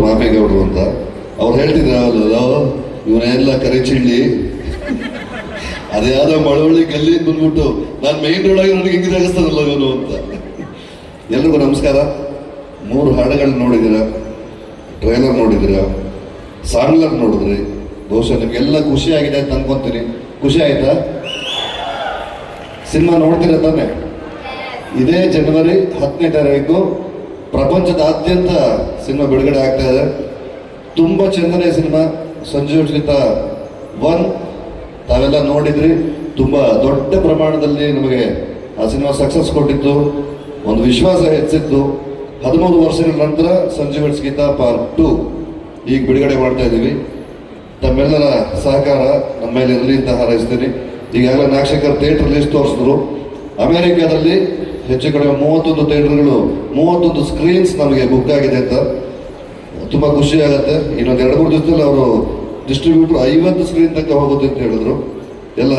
ಮಾಮೇಗೌಡರು ಅಂತ. ಅವ್ರು ಹೇಳ್ತಿದ್ರಲ್ಲ ಇವನ್ನೆಲ್ಲ ಇವನೆಲ್ಲ ಕರೆ ಚಿಳ್ಳಿ ಅದ್ಯಾವುದೋ ಮಳವಳ್ಳಿ ಗಲ್ಲಿ ಬಂದ್ಬಿಟ್ಟು ನಾನು ಮೈನ್ ರೋಡ್ ಆಗಿ ನನಗೆ ಹಿಂಗೆ ಇವನು ಅಂತ. ಎಲ್ರಿಗೂ ನಮಸ್ಕಾರ. ಮೂರು ಹಾಡುಗಳನ್ನ ನೋಡಿದಿರ ಟ್ರೈಲರ್ ನೋಡಿದಿರ ಸಾಂಗ್ಲರ್ ನೋಡಿದ್ರಿ? ಬಹುಶಃ ನಿಮ್ಗೆಲ್ಲ ಖುಷಿ ಆಗಿದೆ ಅಂತ ಅನ್ಕೊಂತೀನಿ. ಖುಷಿ ಆಯ್ತಾ? ಸಿನಿಮಾ ನೋಡ್ತೀರ ತಾನೆ? ಇದೇ ಜನವರಿ ಹತ್ತನೇ ತಾರೀಕು. ಪ್ರಪಂಚದಾದ್ಯಂತ ಸಿನಿಮಾ ಬಿಡುಗಡೆ ಆಗ್ತಾ ಇದೆ. ತುಂಬ ಚಂದನೆ ಸಿನಿಮಾ. ಗೀತಾ ಒನ್ ತಾವೆಲ್ಲ ನೋಡಿದ್ರಿ. ತುಂಬ ದೊಡ್ಡ ಪ್ರಮಾಣದಲ್ಲಿ ನಮಗೆ ಆ ಸಿನಿಮಾ ಸಕ್ಸಸ್ ಕೊಟ್ಟಿತ್ತು. ಒಂದು ವಿಶ್ವಾಸ ಹೆಚ್ಚಿತ್ತು. ಹದಿಮೂರು ವರ್ಷಗಳ ನಂತರ ಸಂಜೀವ್ ಗೀತಾ ಪಾರ್ಟ್ ಟು ಈಗ ಬಿಡುಗಡೆ ಮಾಡ್ತಾ ಇದ್ದೀವಿ ತಮ್ಮೆಲ್ಲರ ಸಹಕಾರ ನಮ್ಮ ಮೇಲೆ ಇರಲಿ ಅಂತ ಹಾರೈಸ್ತೀನಿ. ಈಗಾಗಲೇ ನಾಗಶೇಖರ್ ಲಿಸ್ಟ್ ತೋರಿಸಿದ್ರು. ಅಮೆರಿಕಾದಲ್ಲಿ ಹೆಚ್ಚು ಕಡಿಮೆ ಮೂವತ್ತೊಂದು ಥಿಯೇಟರ್ಗಳು, ಮೂವತ್ತೊಂದು ಸ್ಕ್ರೀನ್ಸ್ ನಮಗೆ ಬುಕ್ ಆಗಿದೆ ಅಂತ. ತುಂಬ ಖುಷಿ ಆಗುತ್ತೆ. ಇನ್ನೊಂದು ಎರಡು, ಮೂರು ದಿವಸದಲ್ಲಿ ಅವರು ಡಿಸ್ಟ್ರಿಬ್ಯೂಟರ್ ಐವತ್ತು ಸ್ಕ್ರೀನ್ ತನಕ ಹೋಗುತ್ತೆ ಅಂತ ಹೇಳಿದ್ರು. ಎಲ್ಲ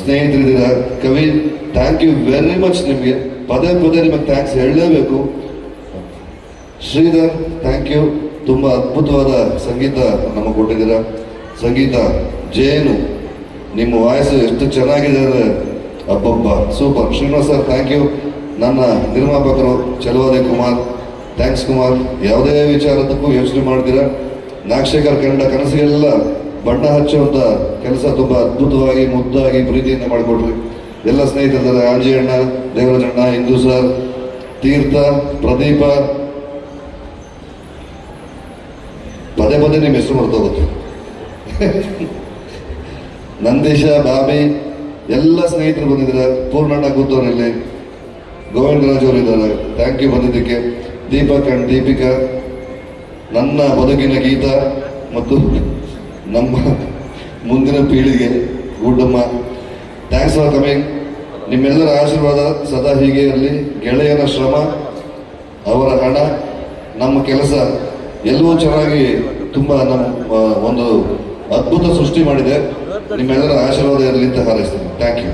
ಸ್ನೇಹಿತರಿದ್ದೀರಾ. ಕವಿ ಥ್ಯಾಂಕ್ ಯು ವೆರಿ ಮಚ್ ನಿಮಗೆ. ಪದೇ ಪದೇ ನಿಮಗೆ ಥ್ಯಾಂಕ್ಸ್ ಹೇಳಲೇಬೇಕು. ಶ್ರೀಧರ್ ಥ್ಯಾಂಕ್ ಯು ತುಂಬ ಅದ್ಭುತವಾದ ಸಂಗೀತ ನಮಗೆ ಕೊಟ್ಟಿದ್ದೀರಾ. ಸಂಗೀತ, ಜೇನು, ನಿಮ್ಮ ವಾಯ್ಸ್ ಎಷ್ಟು ಚೆನ್ನಾಗಿದೆ ಅಂದರೆ ಅಬ್ಬಬ್ಬ. Super Srinivas sir thank you ನನ್ನ ನಿರ್ಮಾಪಕರು ಚಲುವಾದೆ ಕುಮಾರ್ ಥ್ಯಾಂಕ್ಸ್ ಕುಮಾರ್. ಯಾವುದೇ ವಿಚಾರದಕ್ಕೂ ಯೋಚನೆ ಮಾಡ್ತೀರ. ನಾಗಶೇಖರ್ ಕನ್ನಡ ಕನಸಿಗೆಲ್ಲ ಬಣ್ಣ ಹಚ್ಚುವಂಥ ಕೆಲಸ ತುಂಬ ಅದ್ಭುತವಾಗಿ, ಮುದ್ದಾಗಿ ಪ್ರೀತಿಯಿಂದ ಮಾಡಿಕೊಡ್ರಿ ಎಲ್ಲ ಸ್ನೇಹಿತರಿದ್ದಾರೆ ಆಂಜಿ ಅಣ್ಣ ದೇವರಾಜಣ್ಣ ಹಿಂದೂ ಸರ್, ತೀರ್ಥ, ಪ್ರದೀಪ. ಪದೇ ಪದೇ ನಿಮ್ಮ ಹೆಸರು ಮರ್ತೋಗುತ್ತೆ. ನಂದೀಶ, ಬಾಬಿ ಎಲ್ಲ ಸ್ನೇಹಿತರು ಬಂದಿದ್ದಾರೆ. ಪೂರ್ಣಣ್ಣ ಕೂತವರಲ್ಲಿ ಗೋವಿಂದರಾಜ್ ಅವರು ಇದ್ದಾರೆ. ಥ್ಯಾಂಕ್ ಯು ಬಂದಿದ್ದಕ್ಕೆ. ದೀಪಕ್ ಅಂಡ್ ದೀಪಿಕಾ, ನನ್ನ ಬದುಕಿನ ಗೀತ ಮತ್ತು ನಮ್ಮ ಮುಂದಿನ ಪೀಳಿಗೆ ಗುಡ್ಡಮ್ಮ ಥ್ಯಾಂಕ್ಸ್ ಫಾರ್ ಕಮಿಂಗ್ ನಿಮ್ಮೆಲ್ಲರ ಆಶೀರ್ವಾದ ಸದಾ ಹೀಗೆ ಇರಲಿ. ಗೆಳೆಯನ ಶ್ರಮ, ಅವರ ಹಣ, ನಮ್ಮ ಕೆಲಸ, ಎಲ್ಲವೂ ಚೆನ್ನಾಗಿ ತುಂಬ ನಮ್ಮ ಒಂದು ಅದ್ಭುತ ಸೃಷ್ಟಿ ಮಾಡಿದೆ. ನಿಮ್ಮೆಲ್ಲರ ಆಶೀರ್ವಾದ ಇರಲಿ ಅಂತ ಹಾರೈಸ್ತೀನಿ. Thank you